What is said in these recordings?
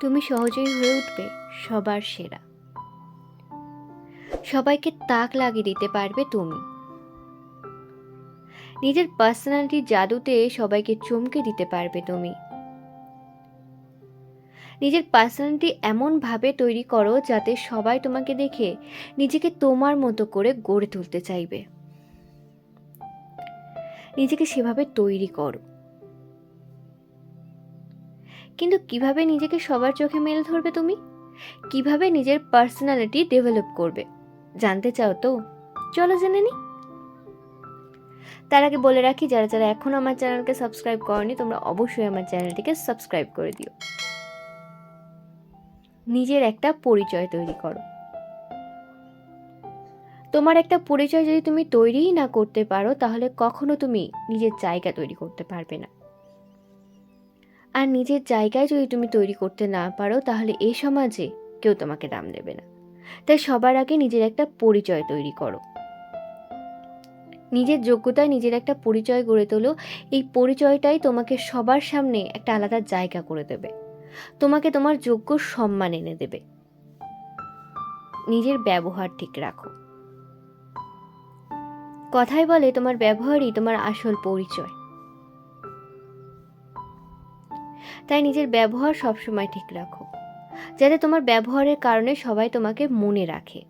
তুমি সহজেই হয়ে উঠবে সবার সেরা। সবাইকে তাক লাগিয়ে দিতে পারবে তুমি। নিজের পার্সোনালিটির জাদুতে সবাইকে চমকে দিতে পারবে তুমি। নিজের পার্সোনালিটি এমনভাবে তৈরি করো যাতে সবাই তোমাকে দেখে নিজেকে তোমার মতো করে গড়ে তুলতে চাইবে। নিজেকে সেভাবে তৈরি করো। কিন্তু কীভাবে নিজেকে সবার চোখে মেলে ধরবে তুমি? কীভাবে নিজের পার্সোনালিটি ডেভেলপ করবে? জানতে চাও তো? চলো জেনে নি। তার আগে বলে রাখি, যারা যারা এখন আমার চ্যানেলকে সাবস্ক্রাইব করনি, তোমরা অবশ্যই আমার চ্যানেলটিকে সাবস্ক্রাইব করে দিও। নিজের একটা পরিচয় তৈরি করো। তোমার একটা পরিচয় যদি তুমি তৈরিই না করতে পারো, তাহলে কখনো তুমি নিজের জায়গা তৈরি করতে পারবে না। আর নিজের জায়গায় যদি তুমি তৈরি করতে না পারো, তাহলে এই সমাজে কেউ তোমাকে দাম দেবে না। তাই সবার আগে নিজের একটা পরিচয় তৈরি করো। নিজের যোগ্যতায় নিজের একটা পরিচয় গড়ে তোলো। এই পরিচয়টাই তোমাকে সবার সামনে একটা আলাদা জায়গা করে দেবে। তোমাকে তোমার যোগ্য সম্মান এনে দেবে। নিজের ব্যবহার ঠিক রাখো। কথায় বলে তোমার ব্যবহারই তোমার আসল পরিচয়। তাই নিজের ব্যবহার সবসময় ঠিক রাখো। যাতে তোমার ব্যবহারের কারণে সবাই তোমাকে মনে রাখে।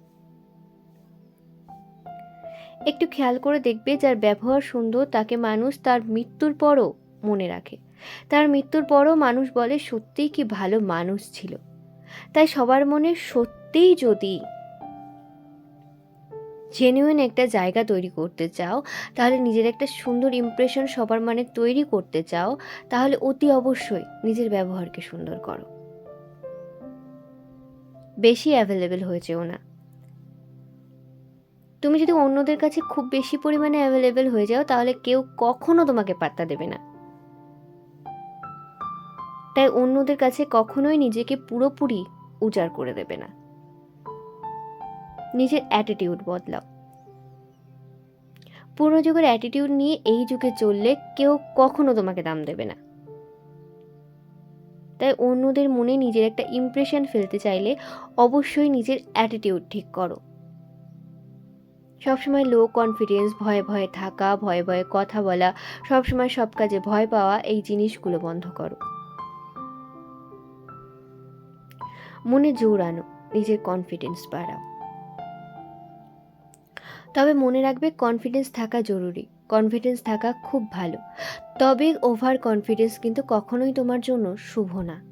একটু খেয়াল করে দেখবে যার ব্যবহার সুন্দর তাকে মানুষ তার মৃত্যুর পরও মনে রাখে। তার মৃত্যুর পরও মানুষ বলে, সত্যিই কি ভালো মানুষ ছিল? তাই সবার মনে সত্যিই যদি জেনুইন একটা জায়গা তৈরি করতে চাও, তাহলে নিজের একটা সুন্দর ইমপ্রেশন সবার মানে তৈরি করতে চাও, তাহলে অতি অবশ্যই নিজের ব্যবহারকে সুন্দর করো। বেশি অ্যাভেলেবেল হয়েছেও না। তুমি যদি অন্যদের কাছে খুব বেশি পরিমাণে অ্যাভেলেবেল হয়ে যাও, তাহলে কেউ কখনো তোমাকে পাত্তা দেবে না। তাই অন্যদের কাছে কখনোই নিজেকে পুরোপুরি উজাড় করে দেবে না। নিজের অ্যাটিটিউড বদলাও। পুরনো যুগের অ্যাটিটিউড নিয়ে এই যুগে চললে কেউ কখনো তোমাকে দাম দেবে না। তাই অন্যদের মনে নিজের একটা ইমপ্রেশন ফেলতে চাইলে অবশ্যই নিজের অ্যাটিটিউড ঠিক করো। সবসময় লো কনফিডেন্স ভয়ে ভয়ে থাকা, ভয়ে ভয়ে কথা বলা, সবসময় সব কাজে ভয় পাওয়া, এই জিনিসগুলো বন্ধ করো। মনে জোর আনো, নিজের কনফিডেন্স বাড়াও। তবে মনে রাখবে কনফিডেন্স থাকা জরুরি। কনফিডেন্স থাকা খুব ভালো। তবে ওভার কনফিডেন্স কিন্তু কখনোই তোমার জন্য শুভ না।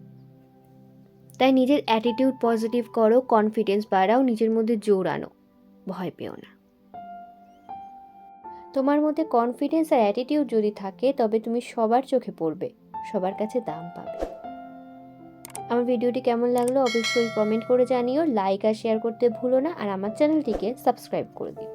তাই নিজের অ্যাটিটিউড পজিটিভ করো কনফিডেন্স বাড়াও, নিজের মধ্যে জোর আনো। ভয় পেও না। তোমার মধ্যে কনফিডেন্স আর অ্যাটিটিউড যদি থাকে, তবে তুমি সবার চোখে পড়বে, সবার কাছে দাম পাবে। আমার ভিডিওটি কেমন লাগল অবশ্যই কমেন্ট করে জানিও লাইক আর শেয়ার করতে ভুলো না, আর আমার চ্যানেলটিকে সাবস্ক্রাইব করে দিও।